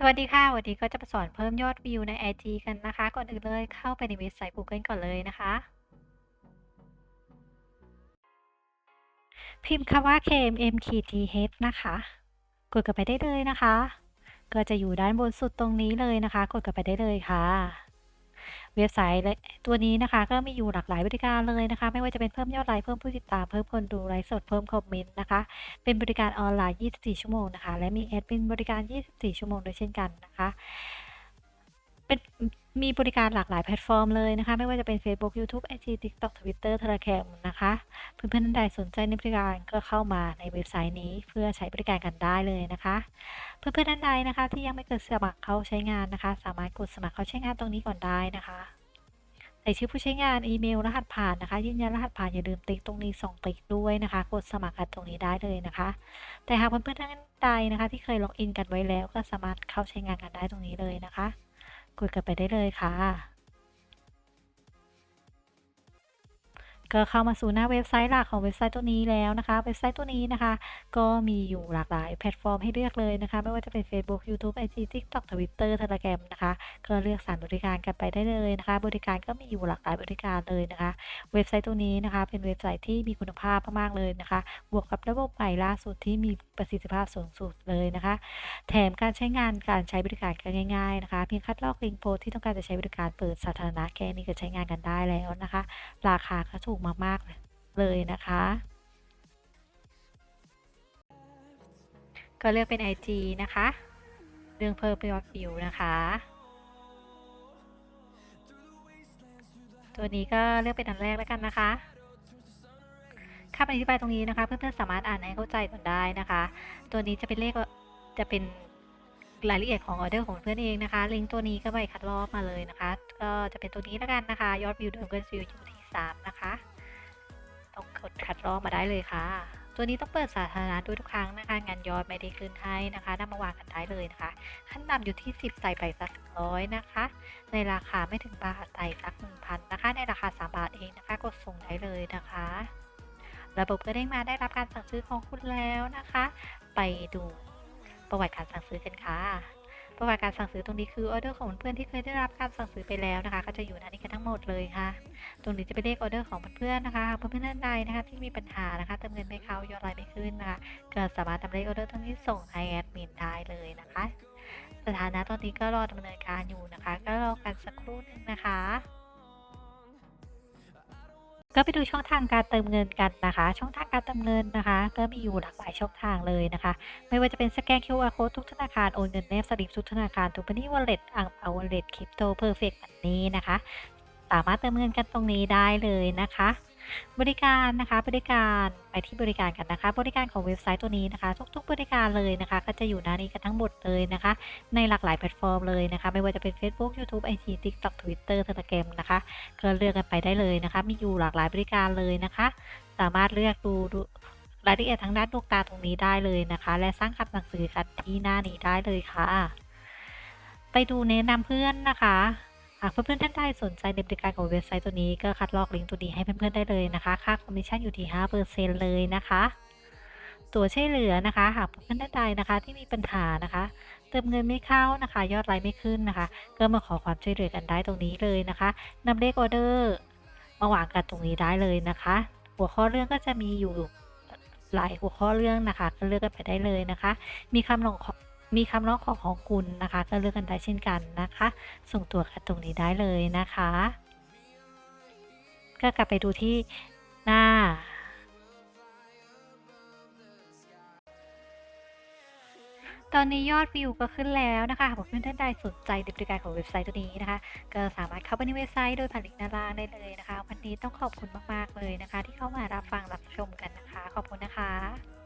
สวัสดีค่ะ วันนี้ก็จะมาสอนเพิ่มยอดวิวใน IG กันนะคะ ก่อนอื่นเลยเข้าไปในเว็บไซต์ Google ก่อนเลยนะคะ พิมพ์คำว่า KMMKTH นะคะ กดกันไปได้เลยนะคะ ก็จะอยู่ด้านบนสุดตรงนี้เลยนะคะ กดกันไปได้เลยค่ะ เว็บไซต์และตัวนี้นะคะก็มีอยู่หลากหลายบริการเลยนะคะ ไม่ว่าจะเป็นเพิ่มยอดไลค์เพิ่มผู้ติดตามเพิ่มคนดูไลฟ์สดเพิ่มคอมเมนต์นะคะ เป็นบริการออนไลน์ 24 ชั่วโมงนะคะ และมีแอดมินบริการ 24 ชั่วโมงด้วยเช่นกันนะคะ มีบริการหลากหลายแพลตฟอร์มเลยนะคะ ไม่ว่าจะเป็น Facebook YouTube IG TikTok Twitter Telegram นะคะ เพื่อนๆท่านใดสนใจในบริการก็เข้ามาในเว็บไซต์นี้เพื่อใช้บริการกันได้เลยนะคะ เพื่อนๆท่านใดนะคะ ที่ยังไม่เคยสมัครเข้าใช้งานนะคะ สามารถกดสมัครเข้าใช้งานตรงนี้ก่อนได้นะคะใส่ชื่อผู้ใช้งานอีเมลรหัสผ่านนะคะ ยืนยันรหัสผ่านอย่าลืมติ๊กตรงนี้ส่งติ๊กด้วยนะคะ กดสมัครกันตรงนี้ได้เลยนะคะ แต่หากเพื่อนๆท่านใดนะคะ ที่เคยล็อกอินกันไว้แล้ว ก็สามารถเข้าใช้งานกันได้ตรงนี้เลยนะคะ คุยกันไปได้เลยค่ะ ก็เข้ามาสู่หน้าเว็บไซต์หลักของเว็บไซต์ตัวนี้แล้วนะคะ เว็บไซต์ตัวนี้นะคะ ก็มีอยู่หลากหลายแพลตฟอร์มให้เลือกเลยนะคะ ไม่ว่าจะเป็น Facebook YouTube IG TikTok Twitter Telegram นะคะ ก็เลือกสรรบริการกันไปได้เลยนะคะ บริการก็มีอยู่หลากหลายบริการเลยนะคะ เว็บไซต์ตัวนี้นะคะ เป็นเว็บไซต์ที่มีคุณภาพมากๆเลยนะคะ บวกกับระบบใหม่ล่าสุดที่มีประสิทธิภาพสูงสุดเลยนะคะ แถมการใช้งานการใช้บริการก็ง่าย ๆนะคะ เพียงคัดลอกลิงก์โพสที่ต้องการจะใช้บริการเปิดสาธารณะแค่นี้ก็ใช้งานกันได้แล้วนะคะ ราคาก็ถูกมากๆเลยนะคะ ก็เลือกเป็น IG นะคะ เรื่องเพิ่มยอดวิวนะคะ ตัวนี้ก็เลือกเป็นอันแรกแล้วกันนะคะคำอธิบายตรงนี้นะคะ เพื่อนๆสามารถอ่านให้เข้าใจก่อนได้นะคะ ตัวนี้จะเป็นเลขจะเป็นรายละเอียดของออเดอร์ของเพื่อนเองนะคะ ลิงก์ตัวนี้ก็ไปคัดลอกมาเลยนะคะ ก็จะเป็นตัวนี้แล้วกันนะคะ ยอดวิวเดิมเกินวิวอยู่ที่3นะ คัดลอกมาได้เลยค่ะ ตัวนี้ต้องเปิดสาธารณะด้วยทุกครั้งนะคะงานยอดไม่ได้ขึ้นให้นะคะนำมาวางกันได้เลยนะคะ ขั้นต่ำอยู่ที่ 10 ใส่ไปสักร้อยนะคะ ในราคาไม่ถึงบาทใส่สัก1,000นะคะ ในราคา 3 บาทเองนะคะ กดส่งได้เลยนะคะ ระบบก็เด้งมาได้รับการสั่งซื้อของคุณแล้วนะคะ ไปดูประวัติการสั่งซื้อกันค่ะ ประวัติการสั่งซื้อตรงนี้คือออเดอร์ของเพื่อนที่เคยได้รับการสั่งซื้อไปแล้วนะคะ ก็จะอยู่ในนี้กันทั้งหมดเลยค่ะ ตรงนี้จะเป็นเลขออเดอร์ของเพื่อนๆนะคะเพื่อนๆท่านใดนะคะ ที่มีปัญหานะคะเติมเงินไม่เข้ายอดไลน์ไม่ขึ้นนะคะก็สามารถทำเลขออเดอร์ตรงนี้ส่งให้แอดมินได้เลยนะคะ สถานะตอนนี้ก็รอดำเนินการอยู่นะคะ ก็รอกันสักครู่นึงนะคะ ก็ไปดูช่องทางการเติมเงินกันนะคะ ช่องทางการเติมเงินนะคะ ก็มีอยู่หลากหลายช่องทางเลยนะคะ ไม่ว่าจะเป็นสแกน QR code ทุกธนาคาร โอนเงินแนบสลิปทุกธนาคารทุกบัญชีวอลเล็ตอังเปา wallet crypto perfect แบบนี้นะคะ สามารถเติมเงินกันตรงนี้ได้เลยนะคะ บริการนะคะบริการไปที่บริการกันนะคะ บริการของเว็บไซต์ตัวนี้นะคะ ทุกๆ บริการเลยนะคะ ก็จะอยู่หน้านี้กันทั้งหมดเลยนะคะ ในหลากหลายแพลตฟอร์มเลยนะคะ ไม่ว่าจะเป็น Facebook YouTube IG TikTok Twitter Telegram นะคะก็เลือกกันไปได้เลยนะคะ มีอยู่หลากหลายบริการเลยนะคะ สามารถเลือกดูดูรายละเอียดทางด้านดวงตาตรงนี้ได้เลยนะคะ และสร้างคำสั่งซื้อกันที่หน้านี้ได้เลยค่ะ ไปดูแนะนำเพื่อนนะคะ หากเพื่อนๆท่านใดสนใจในบริการของเว็บไซต์ตัวนี้ก็คัดลอกลิงก์ตัวนี้ให้เพื่อนๆได้เลยนะคะ ค่าคอมมิชชั่นอยู่ที่ 5%เลยนะคะ ตัวช่วยเหลือนะคะ หากเพื่อนๆท่านใดนะคะที่มีปัญหานะคะเติมเงินไม่เข้านะคะ ยอดไลน์ไม่ขึ้นนะคะ ก็มาขอความช่วยเหลือกันได้ตรงนี้เลยนะคะนำเลขออเดอร์มาวางกันตรงนี้ได้เลยนะคะ หัวข้อเรื่องก็จะมีอยู่หลายหัวข้อเรื่องนะคะ ก็เลือกกันไปได้เลยนะคะ มีคำลงขอ มีคำร้องขอของคุณนะคะ ก็เลือกกันได้เช่นกันนะคะ ส่งตัวกันตรงนี้ได้เลยนะคะ ก็กลับไปดูที่หน้าตอนนี้ยอดวิวก็ขึ้นแล้วนะคะหากเพื่อนท่านใดสนใจในบริการของเว็บไซต์ตัวนี้นะคะ ก็สามารถเข้าไปในเว็บไซต์โดยผ่านลิงก์ด้านล่างได้เลยนะคะ วันนี้ต้องขอบคุณมาก ๆ เลยนะคะ ที่เข้ามารับฟังรับชมกันนะคะ ขอบคุณนะคะ